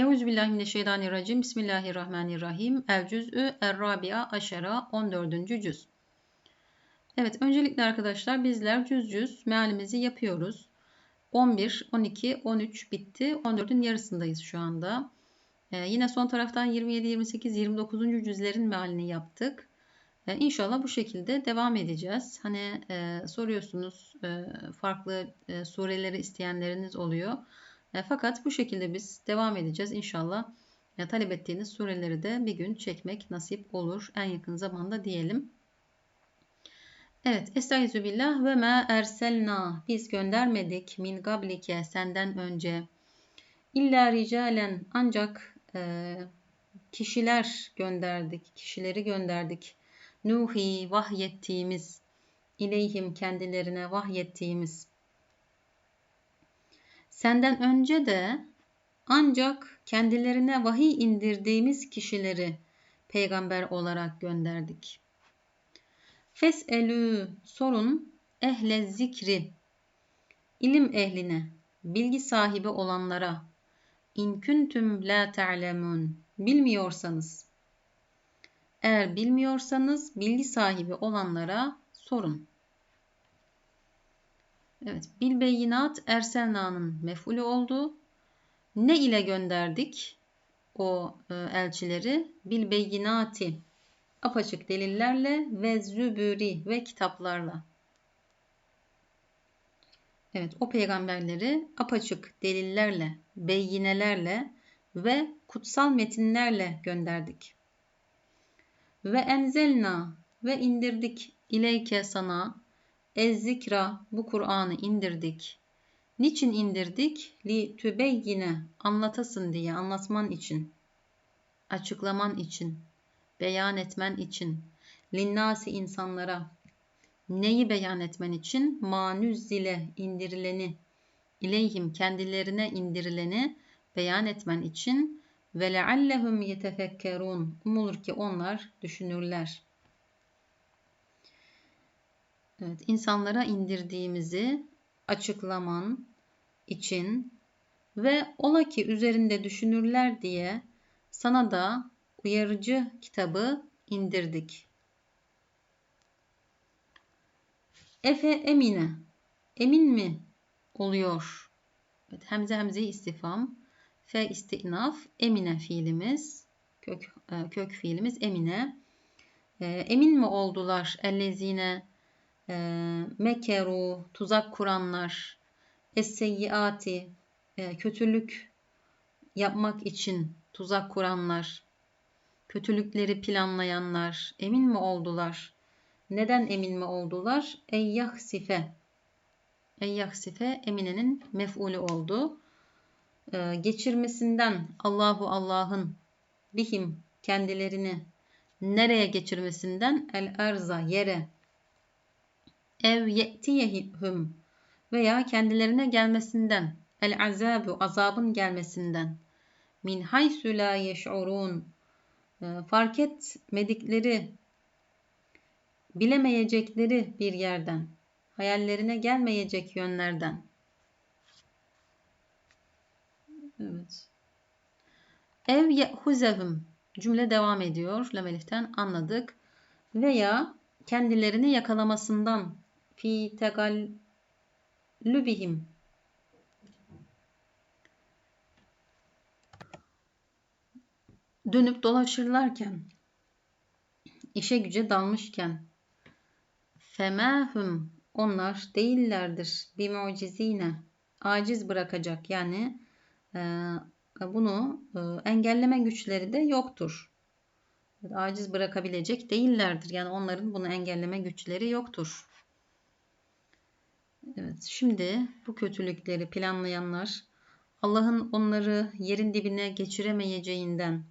Euzubillahimineşşeytanirracim. Bismillahirrahmanirrahim. El cüz'ü er-rabia aşera 14. cüz. Evet öncelikle arkadaşlar bizler cüz cüz mealimizi yapıyoruz. 11, 12, 13 bitti. 14'ün yarısındayız şu anda. Ee, yine son taraftan 27, 28, 29. cüzlerin mealini yaptık. Ee, inşallah bu şekilde devam edeceğiz. Hani e, soruyorsunuz e, farklı e, sureleri isteyenleriniz oluyor. E, fakat bu şekilde biz devam edeceğiz inşallah. E, talep ettiğiniz sureleri de bir gün çekmek nasip olur. En yakın zamanda diyelim. Evet. Estaizu billah ve ma erselna. Biz göndermedik min gablike senden önce. İlla ricalen ancak e, kişiler gönderdik. Kişileri gönderdik. Nuhi vahyettiğimiz ileyhim kendilerine vahyettiğimiz Senden önce de ancak kendilerine vahiy indirdiğimiz kişileri peygamber olarak gönderdik. Fes'elü sorun ehle zikri ilim ehline, bilgi sahibi olanlara in kuntum la ta'lemun bilmiyorsanız eğer bilmiyorsanız bilgi sahibi olanlara sorun. Evet, bil beyinat Erselna'nın mef'ulü oldu. Ne ile gönderdik o e, elçileri? Bil beyinati apaçık delillerle ve zübüri ve kitaplarla. Evet, o peygamberleri apaçık delillerle, beyinelerle ve kutsal metinlerle gönderdik. Ve enzelna ve indirdik ileyke sana Ez-zikra bu Kur'an'ı indirdik. Niçin indirdik? Li tübeyyine anlatasın diye, anlatman için, açıklaman için, beyan etmen için, linnasi insanlara neyi beyan etmen için? Manüzzile indirileni, ileyhim kendilerine indirileni beyan etmen için ve leallehum yetefekkerun umulur ki onlar düşünürler. Evet, insanlara indirdiğimizi açıklaman için ve ola ki üzerinde düşünürler diye sana da uyarıcı kitabı indirdik. Efe emine. Emin mi oluyor? Evet, hemze hemze istifam. Fe istinaf. Emine fiilimiz. Kök, e, kök fiilimiz emine. E, emin mi oldular? Ellezine e, mekeru, tuzak kuranlar, esseyyiati, e, kötülük yapmak için tuzak kuranlar, kötülükleri planlayanlar emin mi oldular? Neden emin mi oldular? Eyyahsife. Eyyahsife eminenin mef'ulü oldu. Ee, geçirmesinden Allahu Allah'ın bihim kendilerini nereye geçirmesinden el erza yere ev ye'tiyehum veya kendilerine gelmesinden el azabu azabın gelmesinden. Min haysu la yeş'urun. Ee, fark etmedikleri bilemeyecekleri bir yerden hayallerine gelmeyecek yönlerden. Evet. Ev ye'huzehum. Cümle devam ediyor. Lameliften anladık. Veya kendilerini yakalamasından fi tegallübihim dönüp dolaşırlarken işe güce dalmışken femahum onlar değillerdir bir mucizine aciz bırakacak yani e, bunu e, engelleme güçleri de yoktur. Aciz bırakabilecek değillerdir. Yani onların bunu engelleme güçleri yoktur. Evet, şimdi bu kötülükleri planlayanlar Allah'ın onları yerin dibine geçiremeyeceğinden,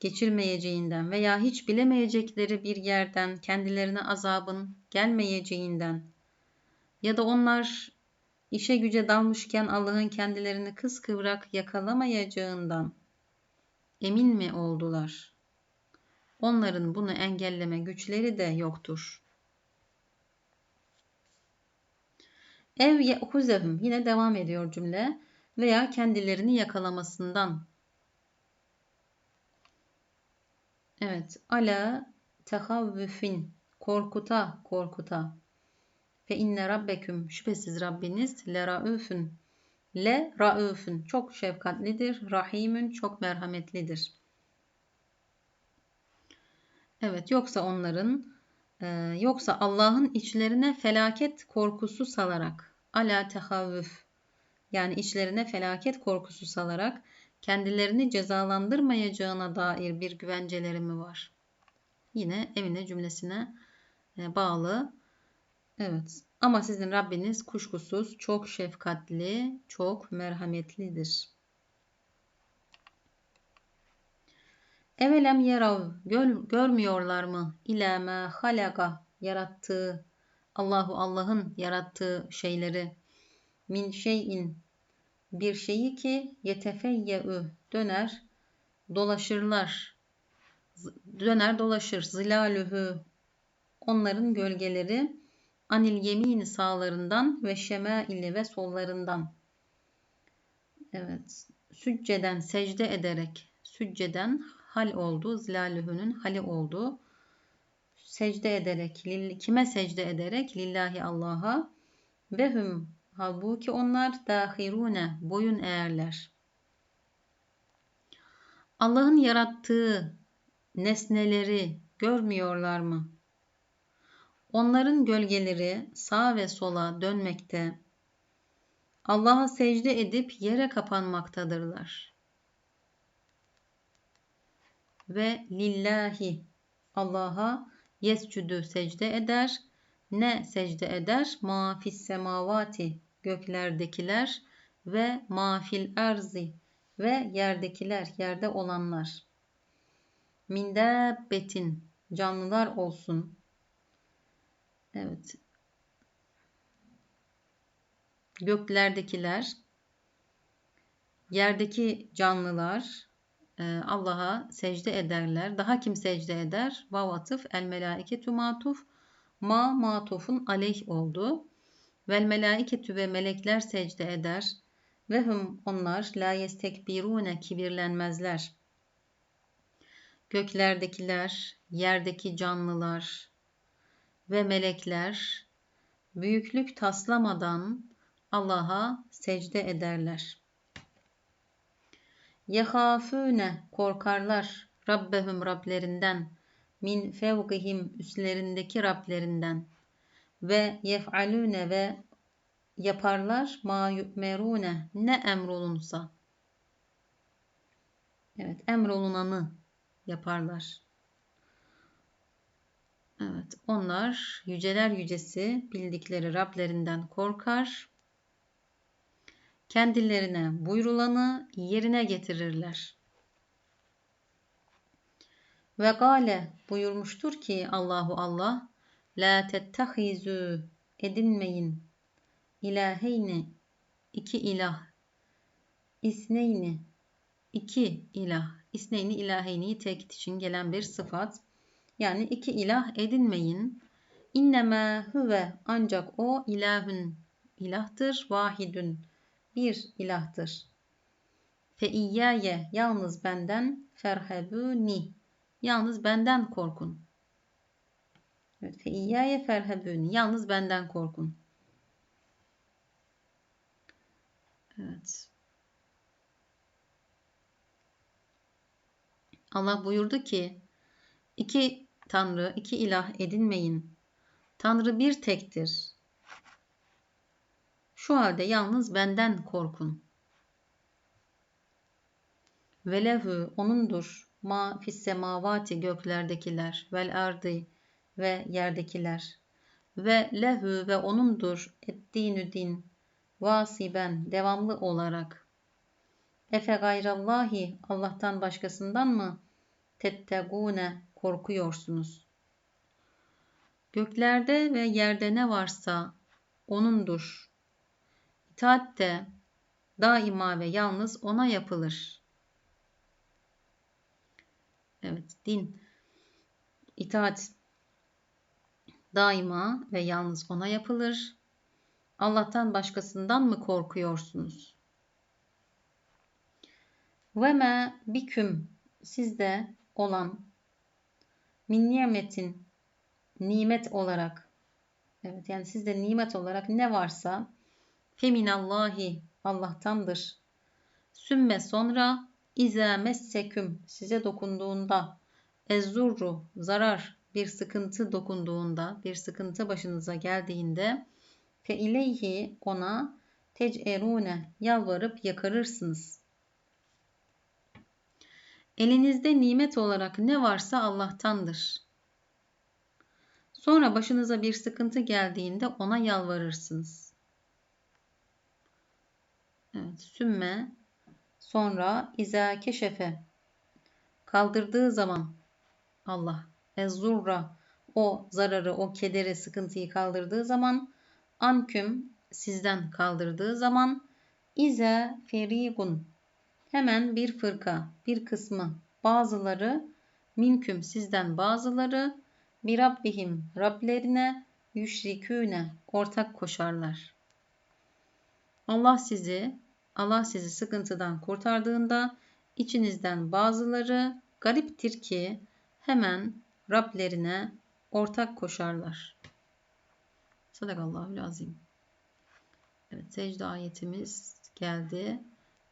geçirmeyeceğinden veya hiç bilemeyecekleri bir yerden kendilerine azabın gelmeyeceğinden ya da onlar işe güce dalmışken Allah'ın kendilerini kıskıvrak yakalamayacağından emin mi oldular? Onların bunu engelleme güçleri de yoktur. Ev ye'huzehum yine devam ediyor cümle. veya kendilerini yakalamasından. Evet. Ala tehavvüfin korkuta korkuta. Fe inne rabbeküm şüphesiz Rabbiniz le raüfün le raüfün çok şefkatlidir. Rahimün çok merhametlidir. Evet yoksa onların e, yoksa Allah'ın içlerine felaket korkusu salarak ala tehavvüf yani içlerine felaket korkusu salarak kendilerini cezalandırmayacağına dair bir güvenceleri mi var? Yine emine cümlesine e, bağlı. Evet. Ama sizin Rabbiniz kuşkusuz çok şefkatli, çok merhametlidir. Evelem yerav gör, görmüyorlar mı? İlâ mâ halaga yarattığı Allahu Allah'ın yarattığı şeyleri. Min şeyin bir şeyi ki yetefeyyeü döner dolaşırlar. Döner dolaşır. Zilalühü onların gölgeleri anil yemin sağlarından ve şemaili ve sollarından. Evet sücceden secde ederek sücceden hal oldu zilalühünün hali oldu. Secde ederek kime secde ederek? Lillahi Allah'a. Ve hüm halbuki onlar dahirune boyun eğerler. Allah'ın yarattığı nesneleri görmüyorlar mı? Onların gölgeleri sağ ve sola dönmekte, Allah'a secde edip yere kapanmaktadırlar. Ve lillahi Allah'a yescüdü secde eder. Ne secde eder? Ma fis semavati göklerdekiler ve mafil erzi ve yerdekiler, yerde olanlar. Min canlılar olsun. Evet. Göklerdekiler, yerdeki canlılar Allah'a secde ederler. Daha kim secde eder? Vavatıf el melaiketu matuf. Ma matufun aleyh oldu. Vel melaiketü ve melekler secde eder. Ve hum onlar la yestekbirune kibirlenmezler. Göklerdekiler, yerdeki canlılar ve melekler büyüklük taslamadan Allah'a secde ederler. Yehafune korkarlar Rabbehum Rablerinden min fevgihim üstlerindeki Rablerinden ve yef'alune ve yaparlar ma yu'merune ne emrolunsa. Evet emrolunanı yaparlar. Evet, onlar yüceler yücesi bildikleri Rablerinden korkar. Kendilerine buyrulanı yerine getirirler. Ve gale buyurmuştur ki Allahu Allah La tettehizu edinmeyin. İlaheyni iki ilah. İsneyni iki ilah. İsneyni ilaheyni tek için gelen bir sıfat. Yani iki ilah edinmeyin. İnnema huve ancak o ilahün ilahtır vahidün bir ilahtır fe iyyaye yalnız benden ferhebuni yalnız benden korkun Evet, fe iyyaye ferhebuni yalnız benden korkun Evet. Allah buyurdu ki iki tanrı, iki ilah edinmeyin. Tanrı bir tektir. Şu halde yalnız benden korkun. Velehu onundur ma fis semavati göklerdekiler vel ardı ve yerdekiler ve lehu ve onundur ettinü din vasiben devamlı olarak Efe gayrallahi Allah'tan başkasından mı tettegune korkuyorsunuz? Göklerde ve yerde ne varsa O'nundur. İtaat de daima ve yalnız O'na yapılır. Evet, din, itaat daima ve yalnız O'na yapılır. Allah'tan başkasından mı korkuyorsunuz? Ve me biküm sizde olan min nimetin nimet olarak evet yani sizde nimet olarak ne varsa feminallahi Allah'tandır. Sümme sonra İza messeküm size dokunduğunda ezzurru zarar bir sıkıntı dokunduğunda bir sıkıntı başınıza geldiğinde fe ileyhi ona tec'erune yalvarıp yakarırsınız. Elinizde nimet olarak ne varsa Allah'tandır. Sonra başınıza bir sıkıntı geldiğinde ona yalvarırsınız. Evet, sümme Sonra izâ keşefe kaldırdığı zaman Allah ezzurra o zararı, o kederi, sıkıntıyı kaldırdığı zaman anküm sizden kaldırdığı zaman ize ferigun hemen bir fırka, bir kısmı, bazıları minküm sizden bazıları bir Rabbihim Rablerine yüşriküne ortak koşarlar. Allah sizi Allah sizi sıkıntıdan kurtardığında içinizden bazıları gariptir ki hemen Rablerine ortak koşarlar. Sadakallahu azim. Evet secde ayetimiz geldi.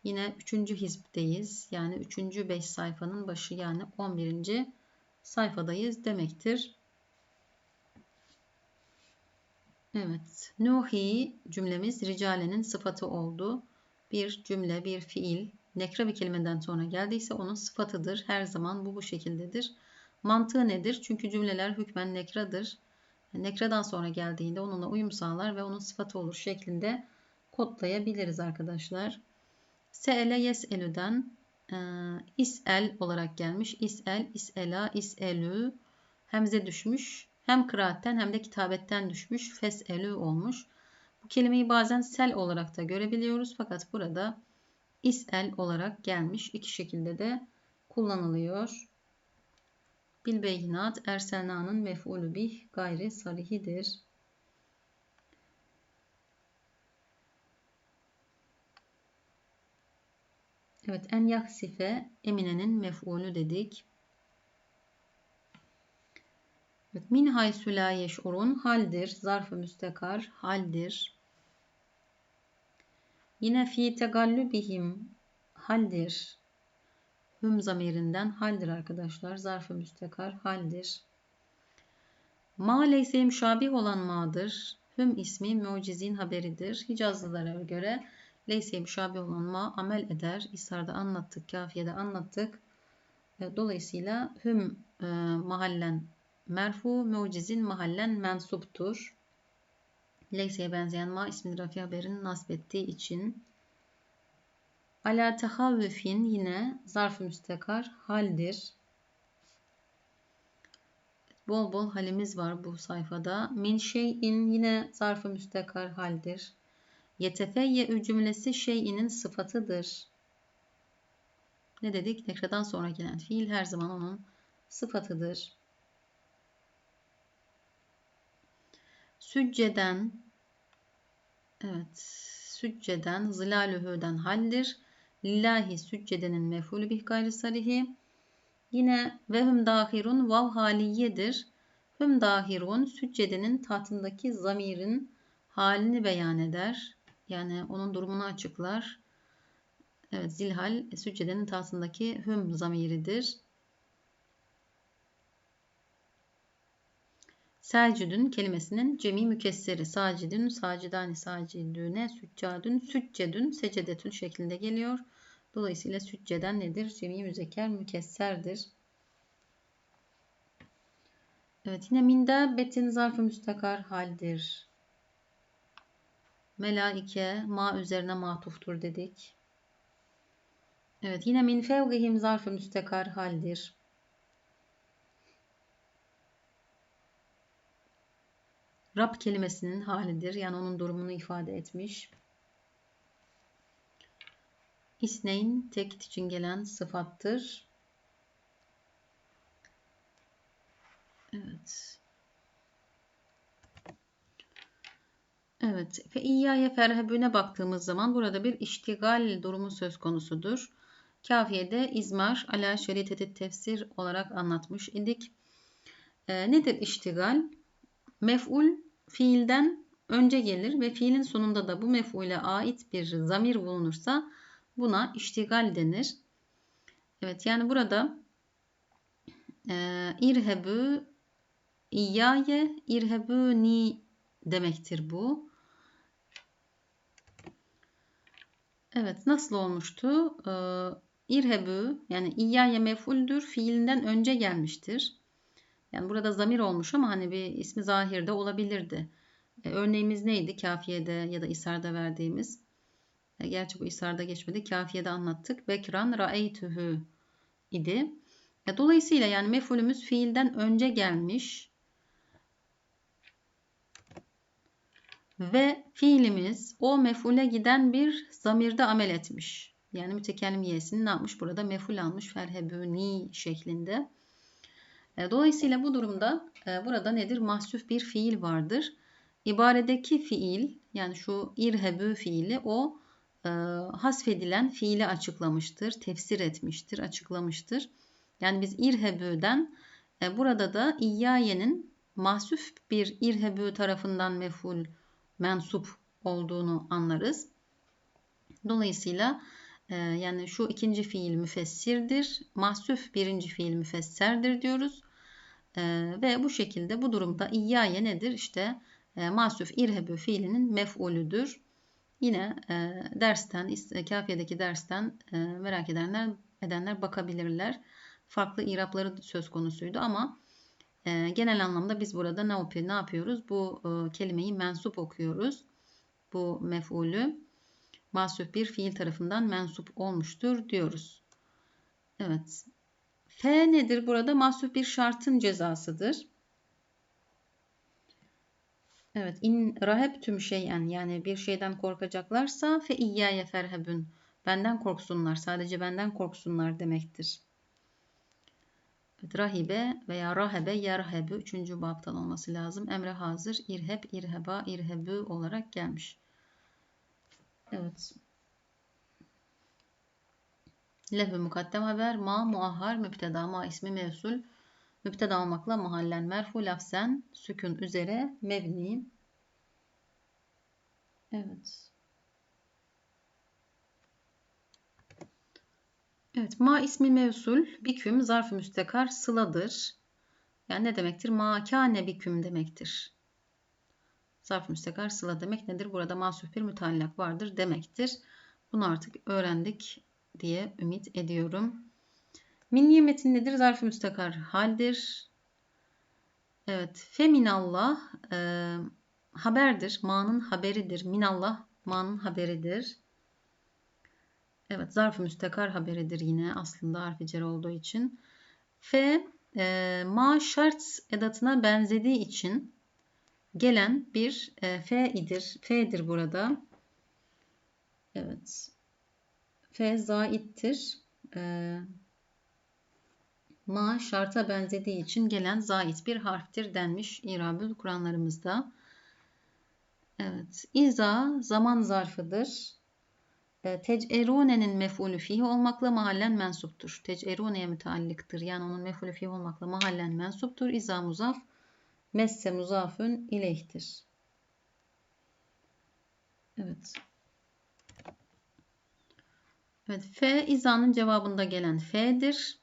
Yine 3. hizpteyiz. Yani 3. 5 sayfanın başı yani 11. sayfadayız demektir. Evet. Nuhi cümlemiz ricalenin sıfatı oldu bir cümle, bir fiil nekra bir kelimeden sonra geldiyse onun sıfatıdır. Her zaman bu bu şekildedir. Mantığı nedir? Çünkü cümleler hükmen nekradır. Nekradan sonra geldiğinde onunla uyum sağlar ve onun sıfatı olur şeklinde kodlayabiliriz arkadaşlar. Se'ele yes'elüden e, is'el olarak gelmiş. İs'el, is'ela, is'elü hemze düşmüş. Hem kıraatten hem de kitabetten düşmüş. Fes'elü olmuş. Bu kelimeyi bazen sel olarak da görebiliyoruz fakat burada isel olarak gelmiş. İki şekilde de kullanılıyor. Bil beyinat erselna'nın mef'ulü bih gayri sarihidir. Evet en yaksife eminenin mef'ulü dedik. Evet, min haysu la yeş'urun haldir. Zarf-ı müstekar haldir. Yine fi tegallübihim haldir. Hüm zamirinden haldir arkadaşlar. Zarf-ı müstekar haldir. Ma leyse müşabih olan ma'dır. Hüm ismi mucizin haberidir. Hicazlılara göre leyse müşabih olan ma amel eder. İsarda anlattık, kafiyede anlattık. Dolayısıyla hüm e, mahallen Merfu mucizin mahallen mensuptur. Leyse'ye benzeyen ma ismi rafi haberini nasbettiği için. Ala tehavvüfin yine zarf müstekar haldir. Bol bol halimiz var bu sayfada. Min şeyin yine zarf-ı müstekar haldir. Yetefeyye cümlesi şeyinin sıfatıdır. Ne dedik? Nekradan sonra gelen fiil her zaman onun sıfatıdır. Sücceden evet sücceden zilalühüden haldir. Lillahi süccedenin mefulü bih gayri sarihi. Yine ve hüm dahirun vav haliyedir. Hüm dahirun süccedenin tahtındaki zamirin halini beyan eder. Yani onun durumunu açıklar. Evet zilhal süccedenin tahtındaki hüm zamiridir. Selcidün kelimesinin cemi mükesseri sacidün, sacidani, sacidüne, süccadün, süccedün, secedetün şeklinde geliyor. Dolayısıyla sücceden nedir? Cemi müzekker mükesserdir. Evet yine minde betin zarfı müstakar haldir. Melaike ma üzerine matuftur dedik. Evet yine min fevgihim zarfı müstakar haldir. Rab kelimesinin halidir. Yani onun durumunu ifade etmiş. İsneyn tekit için gelen sıfattır. Evet. Evet. Fe iyyâye ferhebüne baktığımız zaman burada bir iştigal durumu söz konusudur. kafiyede izmar ala şeriteti tefsir olarak anlatmış idik. E, nedir iştigal? Mef'ul fiilden önce gelir ve fiilin sonunda da bu mef'ule ait bir zamir bulunursa buna iştigal denir. Evet yani burada e, irhebü İyyaye irhebuni demektir bu. Evet nasıl olmuştu? Ee, irhebü yani iyyaye mef'uldür fiilinden önce gelmiştir. Yani burada zamir olmuş ama hani bir ismi zahirde olabilirdi. Ee, örneğimiz neydi? Kafiyede ya da isarda verdiğimiz. Ee, gerçi bu isarda geçmedi. Kafiyede anlattık. Bekran ra'eytühü idi. E, dolayısıyla yani mef'ulümüz fiilden önce gelmiş. Ve fiilimiz o mef'ule giden bir zamirde amel etmiş. Yani mütekellim yesini ne yapmış? Burada mef'ul almış ferhebuni şeklinde. E, dolayısıyla bu durumda e, burada nedir? Mahsuf bir fiil vardır. İbaredeki fiil yani şu irhebü fiili o e, hasfedilen fiili açıklamıştır, tefsir etmiştir, açıklamıştır. Yani biz irhebüden burada da iyyayenin mahsuf bir irhebü tarafından mef'ul mensup olduğunu anlarız. Dolayısıyla yani şu ikinci fiil müfessirdir. Mahsuf birinci fiil müfesserdir diyoruz. E, ve bu şekilde bu durumda iyyaye nedir? İşte e, mahsuf irhebü fiilinin mef'ulüdür. Yine e, dersten, kafiyedeki dersten e, merak edenler edenler bakabilirler. Farklı irapları söz konusuydu ama e, genel anlamda biz burada ne, yapıyor, ne yapıyoruz? Bu e, kelimeyi mensup okuyoruz. Bu mef'ulü mahsup bir fiil tarafından mensup olmuştur diyoruz. Evet. F nedir burada? Mahsup bir şartın cezasıdır. Evet. İn rahebtüm şeyen yani bir şeyden korkacaklarsa fe iyyaye ferhebün. Benden korksunlar. Sadece benden korksunlar demektir. Evet, rahibe veya rahebe yerhebü üçüncü babtan olması lazım. Emre hazır. İrheb, irheba, irhebü olarak gelmiş. Evet. Lehve mukaddem haber. Ma muahhar müpteda ma ismi mevsul. Müpteda olmakla mahallen merfu lafzen sükun üzere mevni. Evet. Evet, ma ismi mevsul, biküm zarf-ı müstekar sıladır. Yani ne demektir? Ma kâne biküm demektir. Zarf-ı müstekar sıla demek nedir? Burada masuf bir müteallak vardır demektir. Bunu artık öğrendik diye ümit ediyorum. Minniye metin nedir? Zarf-ı müstekar haldir. Evet, feminallah e, haberdir. Ma'nın haberidir. Minallah ma'nın haberidir. Evet zarf-ı müstekar haberidir yine aslında harfi olduğu için. F e, ma şart edatına benzediği için gelen bir e, F idir. F'dir burada. Evet. F zaittir. E, ma şarta benzediği için gelen zait bir harftir denmiş İrabül Kur'anlarımızda. Evet. İza zaman zarfıdır. E, tec'erune'nin mef'ulü fihi olmakla mahallen mensuptur. Tec'erune'ye müteallıktır. Yani onun mef'ulü fihi olmakla mahallen mensuptur. İza muzaf messe muzafün ileyhtir. Evet. Evet. F izanın cevabında gelen F'dir.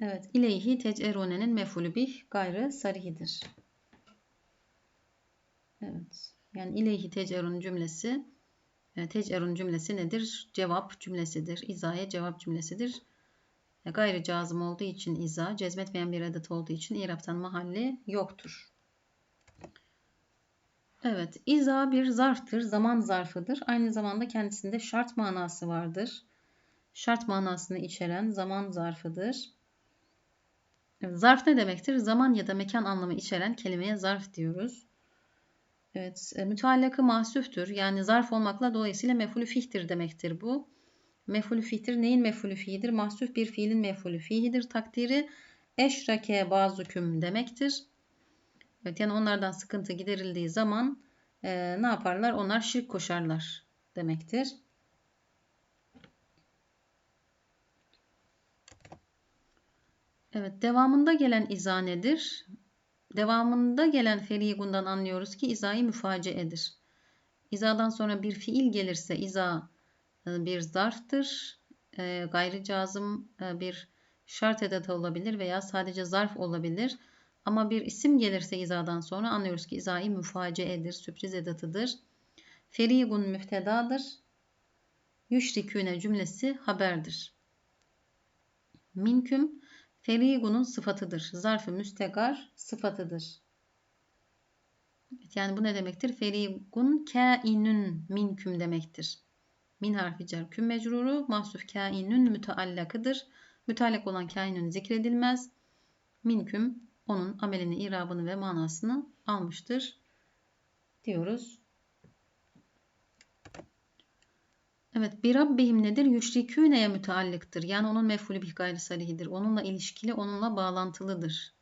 Evet. İleyhi tec'erune'nin mef'ulü bih gayrı sarihidir. Evet. Yani ileyhi tecerun cümlesi e, tecerun cümlesi nedir? Cevap cümlesidir. İzaya cevap cümlesidir. Gayri cazım olduğu için iza, cezmetmeyen bir adet olduğu için iraptan mahalli yoktur. Evet, iza bir zarftır, zaman zarfıdır. Aynı zamanda kendisinde şart manası vardır. Şart manasını içeren zaman zarfıdır. Zarf ne demektir? Zaman ya da mekan anlamı içeren kelimeye zarf diyoruz. Evet, e, müteallakı mahsüftür. Yani zarf olmakla dolayısıyla mefulü fihtir demektir bu. Mefulü fihtir neyin mefulü fihidir? Mahsuf bir fiilin mefulü fihidir. Takdiri eşrake bazüküm demektir. Evet yani onlardan sıkıntı giderildiği zaman e, ne yaparlar? Onlar şirk koşarlar demektir. Evet devamında gelen iza nedir? Devamında gelen ferigundan anlıyoruz ki izayı müfaceedir. İzadan sonra bir fiil gelirse iza bir zarftır. E, gayri cazım e, bir şart edatı olabilir veya sadece zarf olabilir. Ama bir isim gelirse izadan sonra anlıyoruz ki izayı müfaceedir, sürpriz edatıdır. Ferigun müftedadır. Yüşriküne cümlesi haberdir. Minküm ferigunun sıfatıdır. Zarfı müstegar sıfatıdır. Yani bu ne demektir? Ferigun kainün minküm demektir. Min harfi cer küm mecruru mahsuf kainün müteallakıdır. Müteallak olan kainün zikredilmez. Minküm onun amelini, irabını ve manasını almıştır diyoruz. Evet, bir Rabbihim nedir? Yüşrikûneye müteallıktır. Yani onun mef'ulü bir gayri sarihidir. Onunla ilişkili, onunla bağlantılıdır.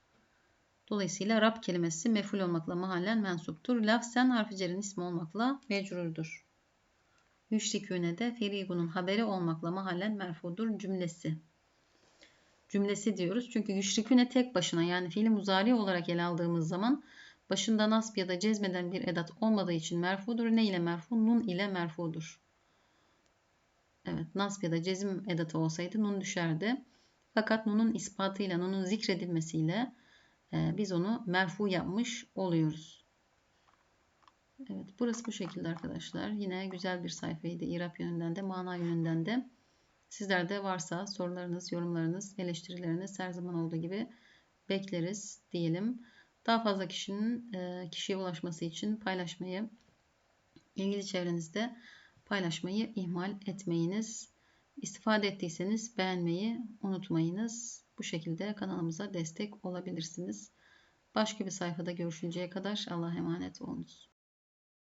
Dolayısıyla Rab kelimesi mef'ul olmakla mahallen mensuptur. Lafzen harfi cerin ismi olmakla mecrurdur. Yüşrikûne de ferigunun haberi olmakla mahallen merfudur cümlesi. Cümlesi diyoruz. Çünkü yüşrikûne tek başına yani fiili muzari olarak ele aldığımız zaman başında nasb ya da cezmeden bir edat olmadığı için merfudur. Ne ile merfu? Nun ile merfudur. Evet, nasb ya da cezim edatı olsaydı nun düşerdi. Fakat nunun ispatıyla, nunun zikredilmesiyle e, biz onu merfu yapmış oluyoruz. Evet, burası bu şekilde arkadaşlar. Yine güzel bir sayfaydı. İrap yönünden de, mana yönünden de. Sizlerde varsa sorularınız, yorumlarınız, eleştirileriniz her zaman olduğu gibi bekleriz diyelim. Daha fazla kişinin e, kişiye ulaşması için paylaşmayı, ilgili çevrenizde paylaşmayı ihmal etmeyiniz. İstifade ettiyseniz beğenmeyi unutmayınız. Bu şekilde kanalımıza destek olabilirsiniz. Başka bir sayfada görüşünceye kadar Allah'a emanet olunuz.